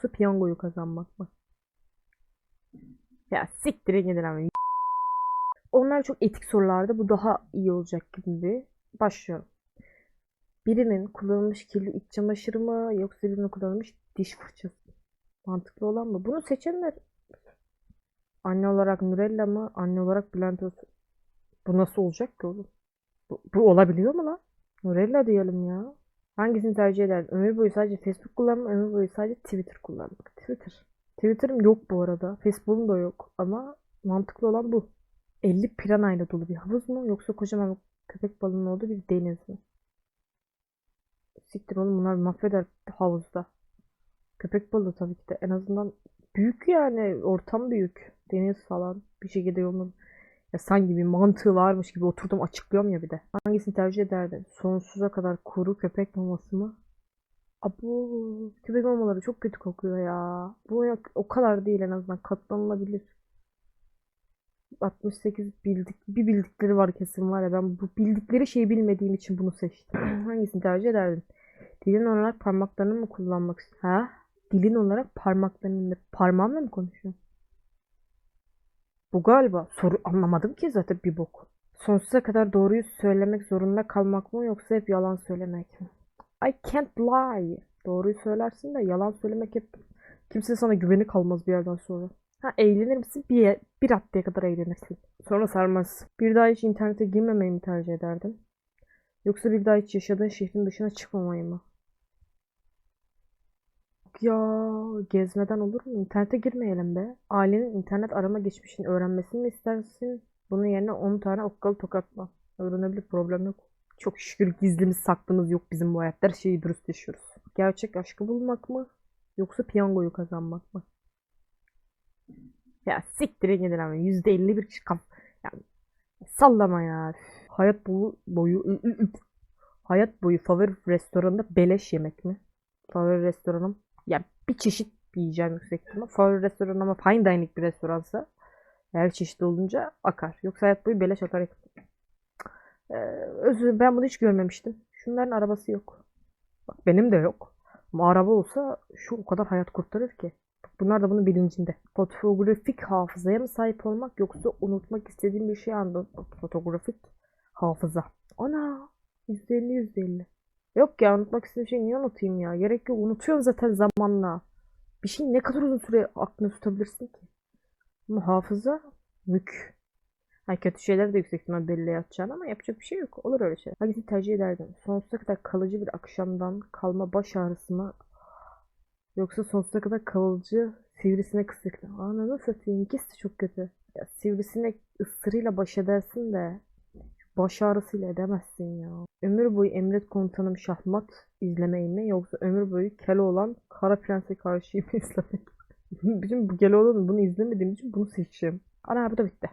Su piyangoyu kazanmak mı? Ya siktirin gidin ama. Onlar çok etik sorulardı. Bu daha iyi olacak gibi. Başlıyorum. Birinin kullanılmış kirli iç çamaşırı mı yoksa birinin kullanılmış diş fırçası mı? Mantıklı olan mı? Bunu seçenler anne olarak Nurella mı? Anne olarak Bülent Öztürk. Bu nasıl olacak ki oğlum? Bu, bu olabiliyor mu lan? Nurella diyelim ya. Hangisini tercih ederdin? Ömür boyu sadece Facebook kullanmak, ömür boyu sadece Twitter kullanmak. Twitter. Twitter'ım yok bu arada. Facebook'um da yok. Ama mantıklı olan bu. 50 piranayla dolu bir havuz mu yoksa kocaman köpek balığının olduğu bir deniz mi? Siktir oğlum bunlar mahveder havuzda. Köpek balığı tabii ki de en azından büyük yani ortam büyük. Deniz falan bir şekilde yolun ya sanki bir mantığı varmış gibi oturdum açıklıyorum ya bir de. Hangisini tercih ederdin? Sonsuza kadar kuru köpek maması mı? Abu köpek mamaları çok kötü kokuyor ya. Bu ya- o kadar değil en azından katlanılabilir. 68 bildik bir bildikleri var kesin var ya ben bu bildikleri şeyi bilmediğim için bunu seçtim. Hangisini tercih ederdin? Dilin olarak parmaklarını mı kullanmak istiyorsun? Ha? Dilin olarak parmaklarını? Parmağımla mı konuşuyorsun? Bu galiba. Soru anlamadım ki zaten bir bok. Sonsuza kadar doğruyu söylemek zorunda kalmak mı yoksa hep yalan söylemek mi? I can't lie. Doğruyu söylersin de yalan söylemek hep kimse sana güveni kalmaz bir yerden sonra. Ha eğlenir misin? Bir, bir haftaya kadar eğlenirsin. Sonra sarmaz. Bir daha hiç internete girmemeyi mi tercih ederdin? Yoksa bir daha hiç yaşadığın şehrin dışına çıkmamayı mı? Ya gezmeden olur mu? İnternete girmeyelim be. Ailenin internet arama geçmişini öğrenmesini mi istersin? Bunun yerine 10 tane okkalı tokatla. Öğrenebilir problem yok. Çok şükür gizlimiz saklımız yok bizim bu hayatta. Her şeyi dürüst yaşıyoruz. Gerçek aşkı bulmak mı? Yoksa piyangoyu kazanmak mı? Ya siktirin gidin ama %51 kişi kaf... Yani sallama ya. Hayat boyu, boyu ı, ı, ı. Hayat boyu favori restoranda beleş yemek mi? Favori restoranım ya bir çeşit yiyeceğim yüksek ihtimal. Favori restoran ama fine dining bir restoransa her çeşit olunca akar. Yoksa hayat boyu beleş akar. Ee, özür ben bunu hiç görmemiştim. Şunların arabası yok. Bak benim de yok. Ama araba olsa şu o kadar hayat kurtarır ki. Bunlar da bunun bilincinde. Fotoğrafik hafızaya mı sahip olmak yoksa unutmak istediğim bir şey anda fotoğrafik hafıza. Ana %50 %50. Yok ya unutmak istediğim şeyi niye unutayım ya? Gerek yok. Unutuyorum zaten zamanla. Bir şey ne kadar uzun süre aklında tutabilirsin ki? Ama hafıza mük. Ha, kötü şeyler de yüksek ihtimal belli yatacaksın ama yapacak bir şey yok. Olur öyle şey. Hangisini tercih ederdin? Sonsuza kadar kalıcı bir akşamdan kalma baş ağrısı mı? Yoksa sonsuza kadar kalıcı sivrisinek ısırıklı. Ananı satayım. İkisi de çok kötü. Ya sivrisinek ısırıyla baş edersin de baş ağrısıyla edemezsin ya. Ömür boyu Emret Komutanım Şahmat izlemeyi mi yoksa ömür boyu Keloğlan Kara Prens'e karşı mı izlemek? Bizim bu Keloğlan'ın bunu izlemediğim için bunu seçeceğim. Ana bu da bitti.